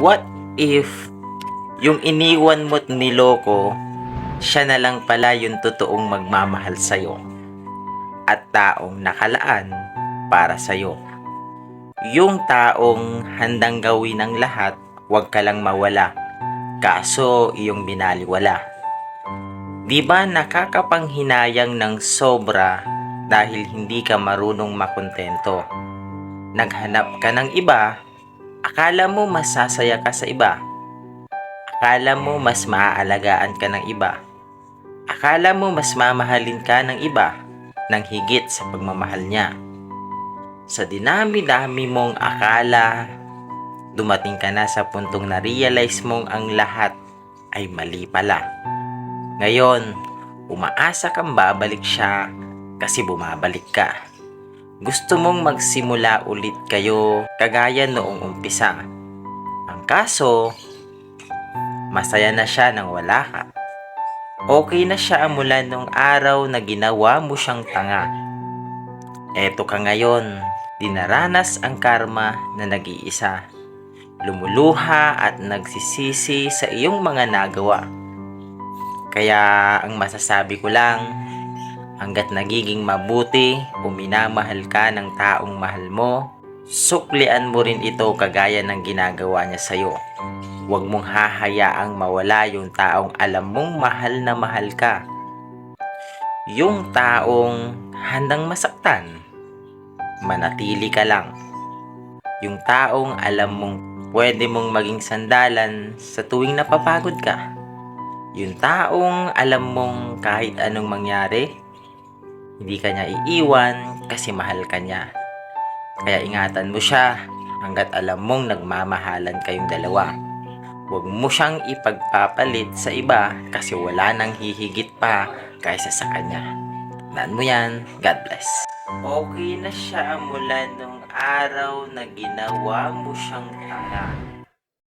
What if yung iniwan mo't niloko, siya na lang pala yung totoong magmamahal sa'yo at taong nakalaan para sa'yo. Yung taong handang gawin ng lahat, huwag ka lang mawala. Kaso iyong binaliwala. Di ba nakakapanghinayang ng sobra dahil hindi ka marunong makontento? Naghanap ka ng iba, akala mo masasaya ka sa iba. Akala mo mas maaalagaan ka ng iba. Akala mo mas mamahalin ka ng iba ng higit sa pagmamahal niya. Sa dinami-dami mong akala, dumating ka na sa puntong na-realize mong ang lahat ay mali pala. Ngayon, umaasa kang babalik siya kasi bumabalik ka. Gusto mong magsimula ulit kayo kagaya noong umpisa. Ang kaso, masaya na siya nang wala ka. Okay na siya mula nung araw na ginawa mo siyang tanga. Eto ka ngayon, dinaranas ang karma na nag-iisa. Lumuluha at nagsisisi sa iyong mga nagawa. Kaya ang masasabi ko lang, hanggat nagiging mabuti o minamahal ka ng taong mahal mo, suklian mo rin ito kagaya ng ginagawa niya sa'yo. Huwag mong hahayaang mawala yung taong alam mong mahal na mahal ka. Yung taong handang masaktan, manatili ka lang. Yung taong alam mong pwede mong maging sandalan sa tuwing napapagod ka. Yung taong alam mong kahit anong mangyari, hindi ka niya iiwan kasi mahal ka niya. Kaya ingatan mo siya hanggat alam mong nagmamahalan kayong dalawa. Huwag mo siyang ipagpapalit sa iba kasi wala nang hihigit pa kaysa sa kanya. Tandaan mo yan. God bless. Okay na siya mula nung araw na ginawa mo siyang tanga.